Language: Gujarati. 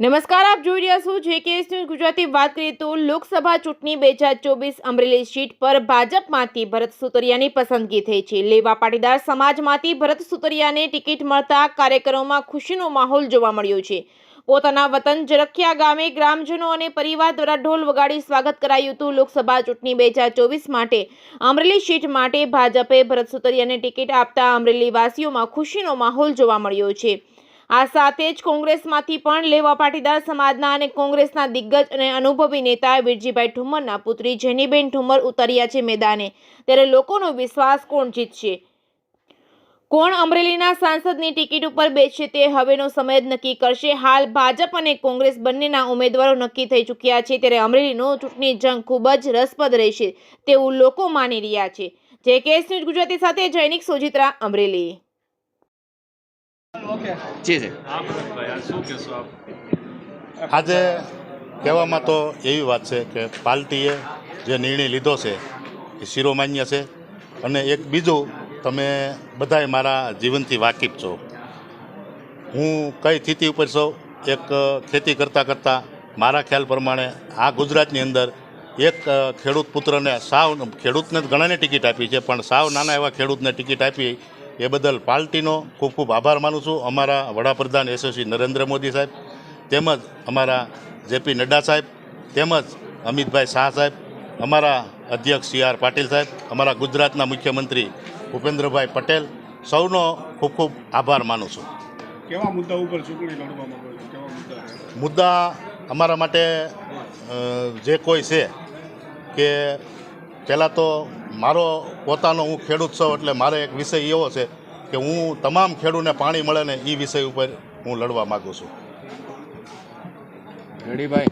નમસ્કાર, આપ જોઈ રહ્યા છો જે કે ન્યૂઝ ગુજરાતી. વાત કરીએ તો લોકસભા ચૂંટણી બે હજાર ચોવીસ અમરેલી સીટ પર ભાજપમાંથી ભરત સુતરિયાની પસંદગી થઈ છે. લેવા પાટીદાર સમાજમાંથી ભરત સુતરિયાને ટિકિટ મળતા કાર્યક્રમોમાં ખુશીનો માહોલ જોવા મળ્યો છે. પોતાના વતન જરખિયા ગામે ગ્રામજનો અને પરિવાર દ્વારા ઢોલ વગાડી સ્વાગત કરાયું હતું. લોકસભા ચૂંટણી બે હજાર ચોવીસ માટે અમરેલી સીટ માટે ભાજપે ભરત સુતરિયાને ટિકિટ આપતા અમરેલીવાસીઓમાં ખુશીનો માહોલ જોવા મળ્યો છે. આ સાથે જ કોંગ્રેસમાંથી પણ લેવા પાટીદાર સમાજના અને કોંગ્રેસના દિગ્ગજ અને અનુભવી નેતા વિરજીભાઈ ઠુમ્મરના પુત્રી જેનીબેન ઠુમ્મર ઉતર્યા છે મેદાને. ત્યારે લોકોનો વિશ્વાસ કોણ જીતશે? કોણ અમરેલીના સાંસદની ટિકિટ ઉપર બેસશે તે હવેનો સમય જ નક્કી કરશે. હાલ ભાજપ અને કોંગ્રેસ બંનેના ઉમેદવારો નક્કી થઈ ચૂક્યા છે. ત્યારે અમરેલીનો ચૂંટણી જંગ ખૂબ જ રસપ્રદ રહેશે તેવું લોકો માની રહ્યા છે. જે કેસ ન્યૂઝ ગુજરાતી સાથે જૈનિક સોજિત્રા અમરેલી. જી આજે કહેવામાં તો એવી વાત છે કે પાર્ટીએ જે નિર્ણય લીધો છે એ શિરોમાન્ય છે અને એક બીજું તમે બધાય મારા જીવનથી વાકેફ છો. હું કઈ સ્થિતિ ઉપર છું એક ખેતી કરતાં કરતાં મારા ખ્યાલ પ્રમાણે આ ગુજરાતની અંદર એક ખેડૂત પુત્રને સાવ ખેડૂતને ઘણાને ટિકિટ આપી છે પણ સાવ નાના એવા ખેડૂતને ટિકિટ આપી એ બદલ પાર્ટીનો ખૂબ ખૂબ આભાર માનું છું. અમારા વડાપ્રધાન યશસ્વી નરેન્દ્ર મોદી સાહેબ તેમજ અમારા જેપી નડ્ડા સાહેબ તેમજ અમિતભાઈ શાહ સાહેબ અમારા અધ્યક્ષ સી. આર. પાટીલ સાહેબ અમારા ગુજરાતના મુખ્યમંત્રી ભૂપેન્દ્રભાઈ પટેલ સૌનો ખૂબ ખૂબ આભાર માનું છું. કેવા મુદ્દા ઉપર ચૂંટણી લડવા માંગો છો? કેવા મુદ્દા મુદ્દા અમારા માટે જે કોઈ છે કે પહેલાં તો મારો પોતાનો હું ખેડૂત છું એટલે મારે એક વિષય એવો છે કે હું તમામ ખેડૂતને પાણી મળે ને એ વિષય ઉપર હું લડવા માગું છું. રડીભાઈ